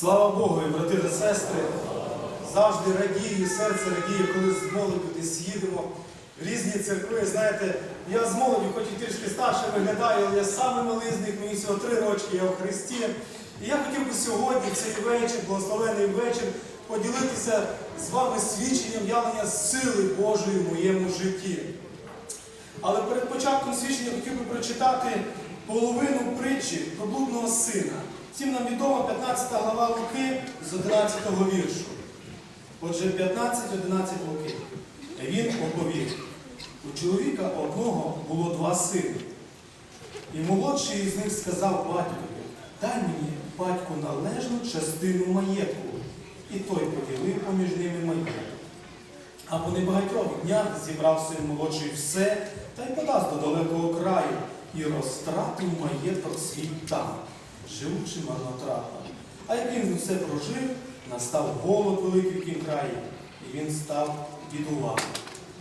Слава Богу, і брати та сестри. Завжди радію, серце радіє, коли з молоддю десь їдемо різні церкви. Знаєте, я з молоді, хоч і трішки старше виглядаю, але я самий малий з них, мені всього три рочки, я в Христі. І я хотів би сьогодні, цей вечір, благословений вечір, поділитися з вами свідченням явлення сили Божої в моєму житті. Але перед початком свідчення хотів би прочитати половину притчі про блудного сина. Всім нам відомо 15 глава Луки з 11 віршу. Отже, 15-11 Луки. Він оповів. У чоловіка одного було два сини. І молодший із них сказав батькові, дай мені, батьку, належну частину маєтку. І той поділив поміж ними маєток. А по небагатьох днях зібрав син молодший все та й подасть до далекого краю і розтратив маєток свій там, живучи марнотратно. А як він все прожив, настав голод великий в тім краї, і він став бідувати.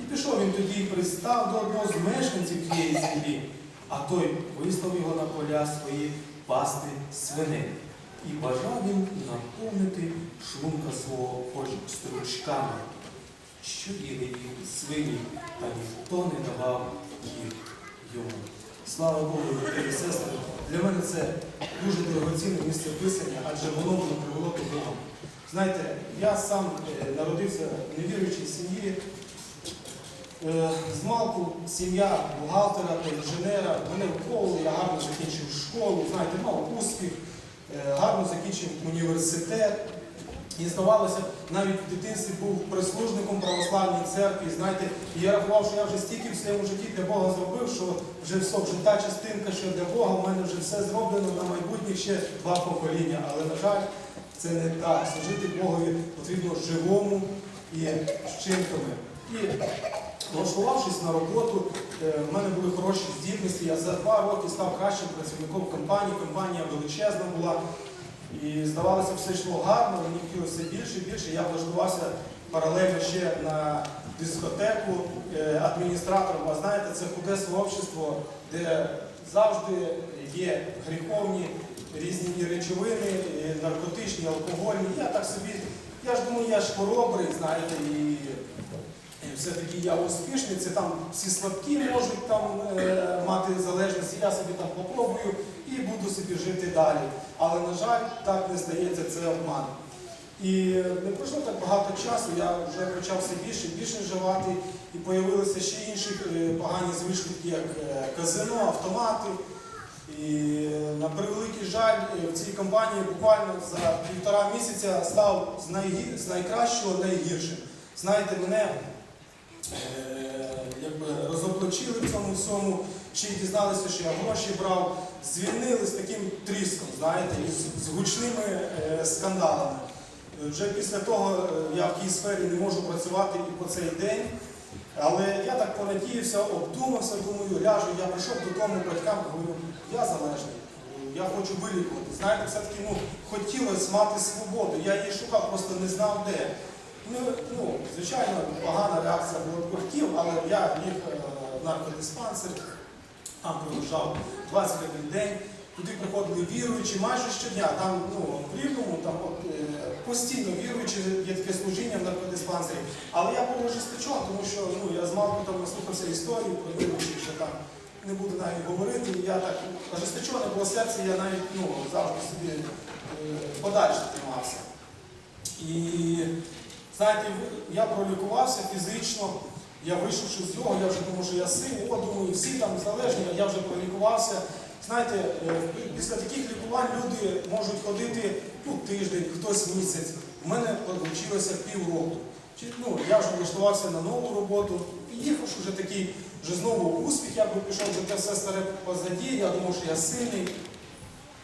І пішов він тоді і пристав до одного з мешканців тієї землі, а той вислав його на поля свої пасти свиней. І бажав він наповнити шлунка свого хоч стручками що їли їх свині, та ніхто не давав їх йому. Слава Богу, брати і сестри, для мене це дуже дорогоцінне місце писання, адже воно воно привело до того. Знаєте, я сам е, народився в невіруючій сім'ї. Е, З малку сім'я бухгалтера та інженера, мене виховували, я гарно закінчив школу, знаєте, мав успіх, е, гарно закінчив університет. І здавалося, навіть в дитинстві був прислужником православній церкві. Знаєте, і я рахував, що я вже стільки в своєму житті для Бога зробив, що вже все, вже та частинка, що для Бога, в мене вже все зроблено на майбутнє ще два покоління. Але, на жаль, це не так. Служити Богові потрібно живому і вчинками. І влаштувавшись на роботу, е, в мене були хороші здібності. Я за два роки став кращим працівником компанії. Компанія величезна була. І здавалося, все йшло гарно, мені хотілося більше і більше. Я влаштувався паралельно ще на дискотеку е, адміністратором. А знаєте, це худе сообщество, де завжди є гріховні різні речовини, наркотичні, алкогольні. Я так собі, я ж думаю, я ж хоробрий, знаєте, і і все-таки я успішний, це там всі слабкі можуть там е, мати залежність, я собі там попробую і буду собі жити далі. Але, на жаль, так не здається, це обман. І не пройшло так багато часу, я вже почав все більше і більше вживати, і з'явилися ще інші е, погані звички, як е, казино, автомати. І на превеликий жаль, е, в цій компанії буквально за півтора місяця став з, найгі- з найкращого найгіршим. Знаєте, мене якби розоблачили в цьому всьому, й дізналися, що я гроші брав, звільнили з таким тріском, знаєте, і з, гучними е, скандалами. Е, Вже після того е, я в тій сфері не можу працювати і по цей день. Але я так понадіявся, обдумався, думаю, ляжу, я прийшов додому батькам, говорю, я залежний, я хочу вилікувати. Знаєте, все-таки ну, хотілося мати свободу. Я її шукав, просто не знав де. Ну, ну, звичайно, погана реакція була батьків, але я ліг е, в наркодиспансер, там пролежав 21 день. Туди приходили віруючі майже щодня. Там ну, в Рівному там е, постійно віруючі є таке служіння в наркодиспансері. Але я був ожесточен, тому що ну, я з малку там наслухався історії про віруючих, що там не буду навіть говорити. Я так ожесточене було серце, я навіть ну, завжди собі е, подальше тримався. І знаєте, я пролікувався фізично, я вийшовши з нього, я вже думав, що я сильний, о, думаю, всі там залежні, я вже пролікувався. Знаєте, е, після таких лікувань люди можуть ходити ну, тиждень, хтось місяць. У мене вийшло півроку. Ну, я вже влаштувався на нову роботу, і їхав вже такий, вже знову успіх, я би пішов, вже те все старе позаді, я думав, що я сильний.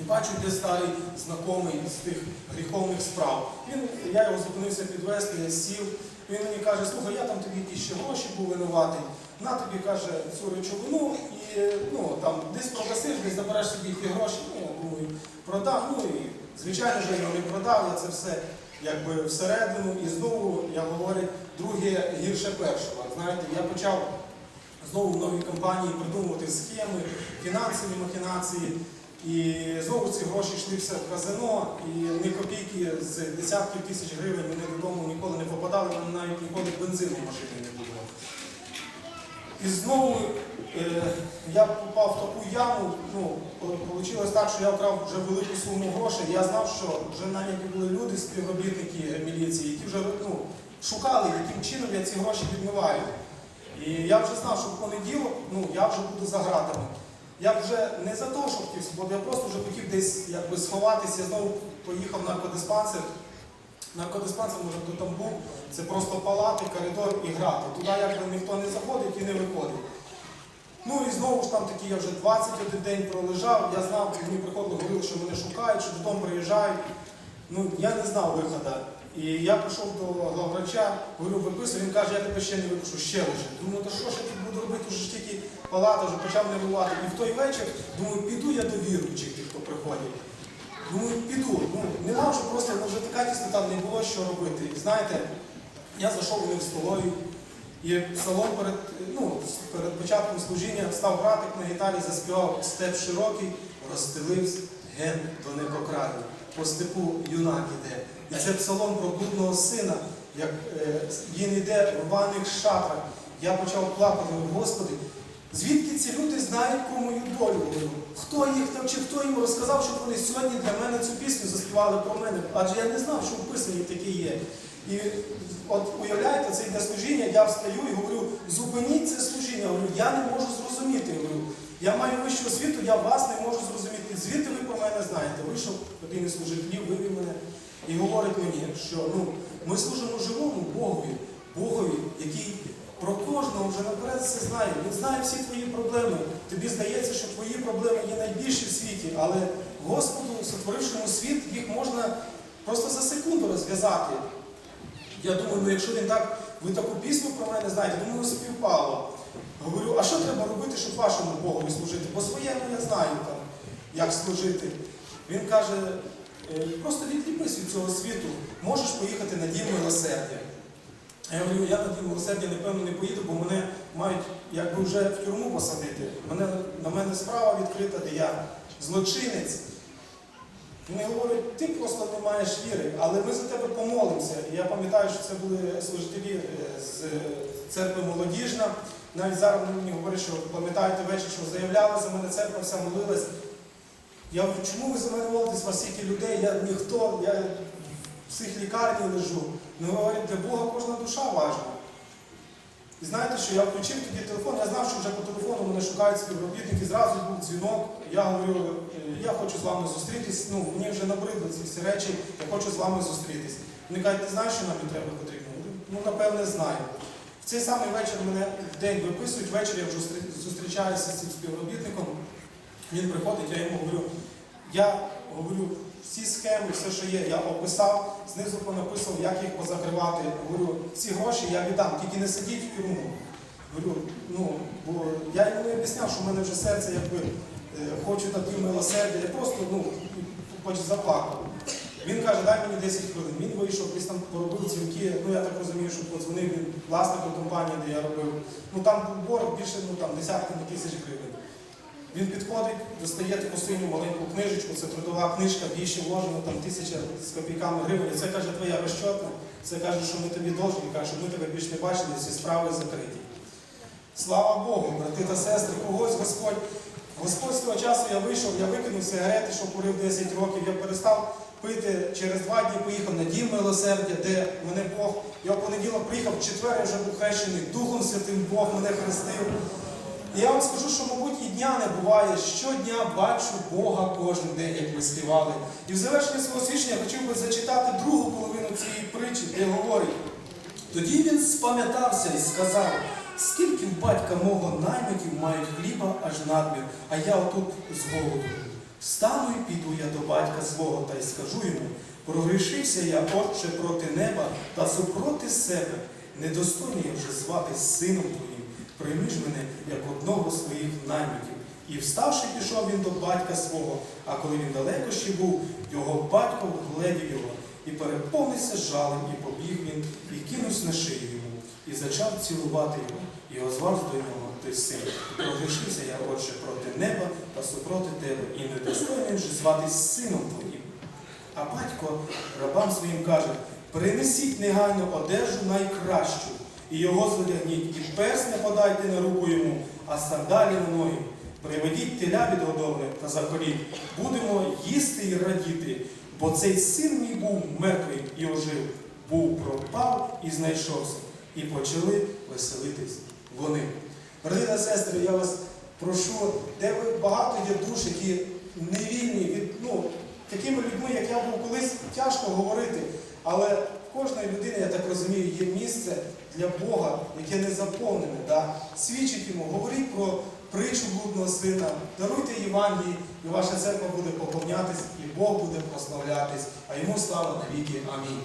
І бачу, де старий знайомий з тих гріховних справ. Він, я його зупинився підвести, я сів. Він мені каже, слухай, я там тобі якісь ще гроші був винуватий. На тобі каже цю речовину і ну, там, десь прогасиш, десь забереш собі ті гроші. Ну, я думаю, продав. Ну і звичайно ж я його не продав, я це все якби всередину. І знову, я говорю, друге гірше першого. Знаєте, я почав знову в новій компанії придумувати схеми, фінансові махінації. І знову ці гроші йшли все в казино, і ні копійки з десятків тисяч гривень вони додому ніколи не попадали, вони навіть ніколи бензину в машині не було. І знову е, я попав в таку яму. Ну, вийшло так, що я вкрав вже велику суму грошей. Я знав, що вже навіть були люди, співробітники міліції, які вже ну, шукали, яким чином я ці гроші відмиваю. І я вже знав, що в понеділок ну, я вже буду за гратами. Я вже не за те, що хотів свободу, я просто вже хотів десь якби сховатися. Я знову поїхав в наркодиспансер. Наркодиспансер, може, хто там був, це просто палати, коридор і грати. Туди якби ніхто не заходить і не виходить. Ну і знову ж там такі я вже 21 день пролежав, я знав, мені приходили, говорили, що мене шукають, що додому приїжджають. Ну, я не знав виходу. І я прийшов до главврача, говорю, виписую, він каже, я тебе ще не випишу, ще лежить. Думаю, то що ж я тут буду робити, вже ж тільки палата вже почав нервувати. І в той вечір, думаю, піду я до віруючих, тих, хто приходить. Думаю, піду. Ну, не мав, що просто вже така тіснота, не було що робити. І знаєте, я зайшов у них в столові, і салон перед, ну, перед початком служіння став братик на гітарі, заспівав степ широкий, розстелився ген до некокраю. По степу юнак іде. І це псалом про блудного сина, як е, він іде в рваних шатрах. Я почав плакати, Господи, звідки ці люди знають про мою долю? Хто їх навчив, хто їм розказав, щоб вони сьогодні для мене цю пісню заспівали про мене? Адже я не знав, що в писанні таке є. І от уявляєте, це йде служіння, я встаю і говорю, зупиніть це служіння. Говорю, я не можу зрозуміти. Говорю, я маю вищу освіту, я вас не можу зрозуміти. Звідти ви про мене знаєте. Вийшов один із служителів, вивів мене і говорить мені, що ну, ми служимо живому Богові, Богові, який про кожного вже наперед все знає. Він знає всі твої проблеми. Тобі здається, що твої проблеми є найбільші в світі, але Господу, сотворившому світ, їх можна просто за секунду розв'язати. Я думаю, ну якщо він так, ви таку пісню про мене знаєте, думаю, співпало. Говорю, а що треба робити, щоб вашому Богові служити? Бо своєму я знаю там, як служити. Він каже, «Е, просто відліпись від цього світу, можеш поїхати на дім милосердя. Я говорю, я на дім милосердя, напевно, не поїду, бо мене мають якби вже в тюрму посадити. Мене, на мене справа відкрита, де я злочинець. Вони говорять, ти просто не маєш віри, але ми за тебе помолимося. І я пам'ятаю, що це були служителі е, з церкви молодіжна. Навіть зараз вони мені говорять, що пам'ятаєте вечір, що заявляла за мене церква, вся молилась. Я говорю, чому ви за мене молитесь, вас стільки людей, я ніхто, я в психлікарні лежу. Ну, говорять, для Бога кожна душа важна. І знаєте, що я включив тоді телефон, я знав, що вже по телефону мене шукають співробітники, зразу був дзвінок. Я говорю, «Е, я хочу з вами зустрітись, ну мені вже набридли ці всі речі, я хочу з вами зустрітись. Вони кажуть, ти знаєш, що нам від потрібно? Ну, напевне, знаю. В цей самий вечір мене в день виписують, ввечері я вже зустрічаюся з цим співробітником. Він приходить, я йому говорю, я говорю, всі схеми, все, що є, я описав, знизу понаписав, як їх позакривати. Говорю, ці гроші я віддам, тільки не сидіть в тюрму. Говорю, ну, бо я йому не об'ясняв, що в мене вже серце якби е, хочу такі милосердя. Я просто ну, хоч заплакав. Він каже, дай мені 10 хвилин. Він вийшов, десь там поробив дзвінки. Ну я так розумію, що подзвонив він власнику компанії, де я робив. Ну там був борг більше ну, там, десятками тисяч гривень. Він підходить, достає таку синю маленьку книжечку, це трудова книжка, в її ще вложено там тисяча з копійками гривень. Це каже твоя розчотна, це каже, що ми тобі должні, каже, щоб ми тебе більше не бачили, всі справи закриті. Слава Богу, брати та сестри, когось Господь. Господь з того часу я вийшов, я викинув сигарети, що курив 10 років, я перестав пити через два дні, поїхав на дім милосердя, де мене Бог. Я в понеділок приїхав, в четвер вже був хрещений Духом Святим, Бог мене хрестив. І я вам скажу, що, мабуть, і дня не буває. Щодня бачу Бога кожен день, як ми співали. І в завершенні свого свідчення хотів би зачитати другу половину цієї притчі, де говорить. Тоді він спам'ятався і сказав, скільки в батька мого наймитів мають хліба аж надмір, а я отут з голоду. Встану і піду я до батька свого та й скажу йому, прогрішився я, отче, проти неба та супроти себе. Недостойний вже зватись сином твоїм. Прийми ж мене як одного з своїх наймитів. І вставши, пішов він до батька свого, а коли він далеко ще був, його батько вгледів його і переповнився жалем, і побіг він, і кинувся на шию йому, і зачав цілувати його, і озвався до нього. той син. Прогрішився я, отче, проти неба та супроти тебе, і недостойним же зватись сином твоїм. А батько рабам своїм каже: принесіть негайно одежу найкращу, і його зодягніть, і персня подайте на руку йому, а сандалі на ноги. Приведіть теля від відгодоване та заколіть. Будемо їсти і радіти, бо цей син мій був мертвий і ожив, був пропав і знайшовся. І почали веселитись вони. Та сестри, я вас прошу, де ви багато є душ, які невільні від ну, такими людьми, як я був колись, тяжко говорити. Але кожної людини, я так розумію, є місце для Бога, яке не заповнене. Да? Свідчить йому, говоріть про притчу блудного сина, даруйте Євангелії, і ваша церква буде поповнятись, і Бог буде прославлятись, а йому слава навіки. Амінь.